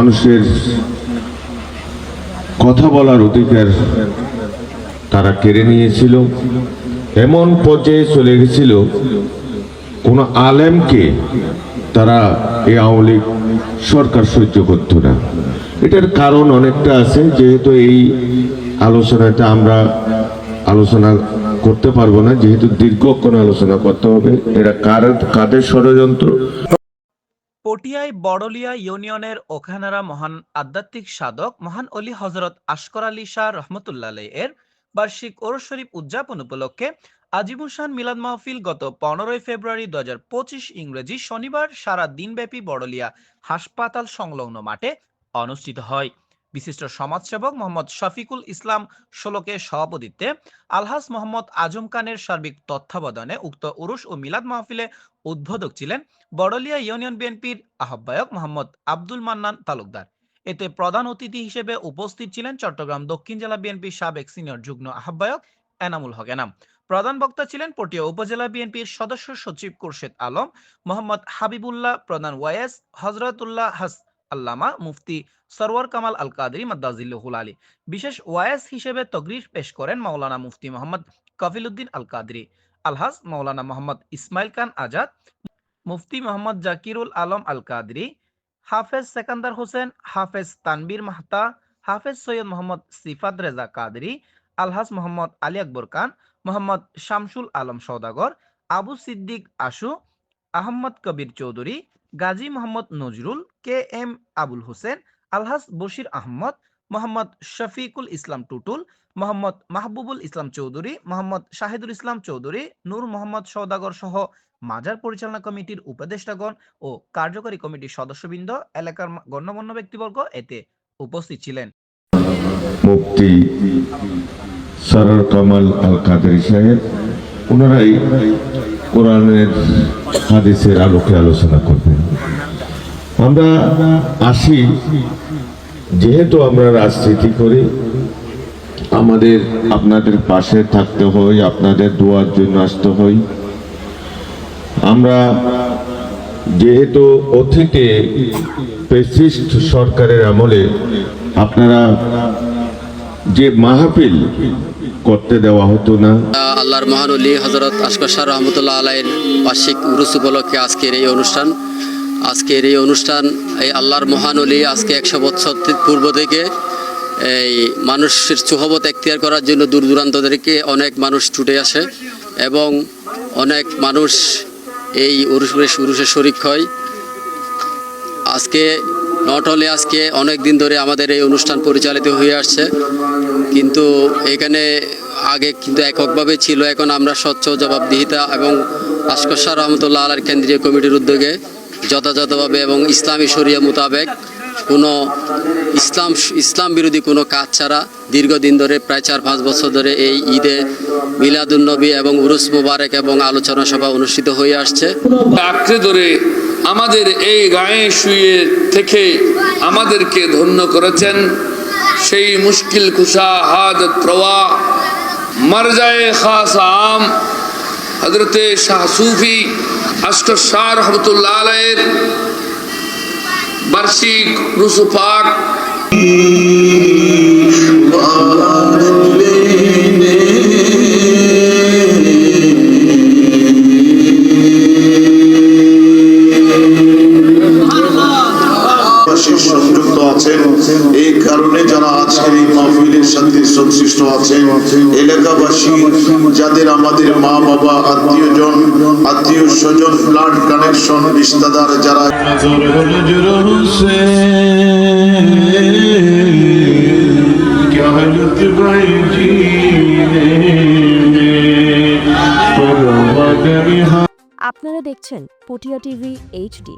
মানুষের কথা বলার অধিকার তারা কেড়ে নিয়েছিল। এমন পর্যায়ে চলে গেছিল, কোনো আলেমকে তারা এই আওয়ামী লীগ সরকার সহ্য করতো না। এটার কারণ অনেকটা আছে, যেহেতু এই আলোচনাটা আমরা আলোচনা করতে পারব না, যেহেতু দীর্ঘক্ষণ আলোচনা করতে হবে, এটা কার কাদের ষড়যন্ত্র? পটিয়ায় বড়লিয়া ইউনিয়নের ওখানারা মহান আধ্যাত্মিক সাধক মহান অলি হজরত আশকর আলী শাহ রহমতুল্লাহ এর বার্ষিক ওর শরীফ উদযাপন উপলক্ষে আজিমুসান মিলাদ মাহফিল গত পনেরোই ফেব্রুয়ারি দু হাজার পঁচিশ ইংরেজি শনিবার সারা দিনব্যাপী বড়লিয়া হাসপাতাল সংলগ্ন মাঠে অনুষ্ঠিত হয়। বিশিষ্ট সমাজসেবক মোহাম্মদ শফিকুল ইসলাম ষোলকের সভাপতিত্বে আলহাস মোহাম্মদ আজম খানের সার্বিক তত্ত্বাবধানে উক্ত উরুস ও মিলাদ মাহফিলে উদ্বোধক ছিলেন বড়লিয়া ইউনিয়ন বিএনপির আহ্বায়ক মোহাম্মদ আব্দুল মান্নান তালুকদার। এতে প্রধান অতিথি হিসেবে উপস্থিত ছিলেন চট্টগ্রাম দক্ষিণ জেলা বিএনপির সাবেক সিনিয়র যুগ্ম আহ্বায়ক এনামুল হক এনাম। প্রধান বক্তা ছিলেন পটিয়া উপজেলা বিএনপির সদস্য সচিব খুরশেদ আলম, মোহাম্মদ হাবিবুল্লাহ প্রধান ওয়াইএস হজরতুল্লাহ হাস আল্লামা মুফতি সরওয়ার কামাল আল কাদরি মাদ্দাজিল্লুহুল আলী বিশেষ ওয়াইএস হিসেবে তগরির পেশ করেন মাওলানা মুফতি মোহাম্মদ কফিলউদ্দিন আল কাদরি আলহাজ মাওলানা মোহাম্মদ ইসমাইল খান আজাদ, মুফতি মোহাম্মদ জাকিরুল আলম আল কাদরি হাফেজ সেকান্দার হোসেন, হাফেজ তানবীর মাহতা, হাফেজ সৈয়দ মোহাম্মদ সিফাত রেজা কাদরি, আলহাজ মোহাম্মদ আলী আকবর খান, মোহাম্মদ শামসুল আলম সৌদাগর আবু সিদ্দিক আশু, আহমদ কবির চৌধুরী গাজী মোহাম্মদ নজরুল, কে এম আবুল হোসেন আলহাজ বশির আহমদ, মোহাম্মদ শফিকুল ইসলাম টুটুল, মোহাম্মদ মাহবুবুল ইসলাম চৌধুরী, মোহাম্মদ শাহিদুল ইসলাম চৌধুরী, নূর মোহাম্মদ সৌদাগর সহ মাজার পরিচালনা কমিটির উপদেষ্টাগণ ও কার্যকরী কমিটির সদস্যবৃন্দ, এলাকার গণ্যমান্য ব্যক্তিবর্গ এতে উপস্থিত ছিলেন। মুফতি সরর কামাল আল সাহেব, ওনারাই কোরআনের হাদিসের আলোকে আলোচনা করবেন। আমরা আসি, যেহেতু আমরা রাজনীতি করি, আমাদের, আপনাদের পাশে থাকতে হয় আপনাদের দোয়ার জন্য আসতে হয় আমরা যেহেতু অতীতে পেসিস্ট সরকারের আমলে আপনারা যে মাহফিল করতে দেওয়া হতো না, আল্লাহর মহানলী হজরত আশকর শাহ রহমতুল্লাহ আলাইয়ের বার্ষিক উরুস উপলক্ষে আজকের এই অনুষ্ঠান আজকের এই অনুষ্ঠান, এই আল্লাহর মহানলী আজকে একশো থে- পূর্ব থেকে এই মানুষের সুহবত এখতিয়ার করার জন্য দূর দূরান্ত থেকে অনেক মানুষ ছুটে আসে এবং অনেক মানুষ এই উরুসের উরুসের শরিক হয়। আজকে নট হলে আজকে, অনেক দিন ধরে আমাদের এই অনুষ্ঠান পরিচালিত হয়ে আসছে। কিন্তু এখানে আগে কিন্তু এককভাবে ছিল, এখন আমরা স্বচ্ছ জবাবদিহিতা এবং শাহ রহমতুল্লাহ আলার কেন্দ্রীয় কমিটির উদ্যোগে যথাযথভাবে এবং ইসলামী শরিয়া মোতাবেক কোনো ইসলাম ইসলাম বিরোধী কোনো কাজ ছাড়া দীর্ঘদিন ধরে প্রায় চার পাঁচ বছর ধরে এই ঈদে মিলাদুন্নবী এবং উরুস মুবারক এবং আলোচনা সভা অনুষ্ঠিত হয়ে আসছে। আঁকড়ে ধরে আমাদের এই গায়ে শুয়ে থেকে আমাদেরকে ধন্য করেছেন সেই মুশকিল কুশা হাদ প্রওয়া মরজায়ে খাস আম হজরতে শাহ সুফি আষ্টর শাহ রহমতুল্লাহ আলাইয়ের বার্ষিক পাশে এই সাথে সংশ্লিষ্ট আছেন এলাকাবাসী যাদের আমাদের মা বাবা আত্মীয় জন আত্মীয় স্বজন ব্লাড কানেকশন যারা আপনারা দেখছেন পটিয়া টিভি এইচডি।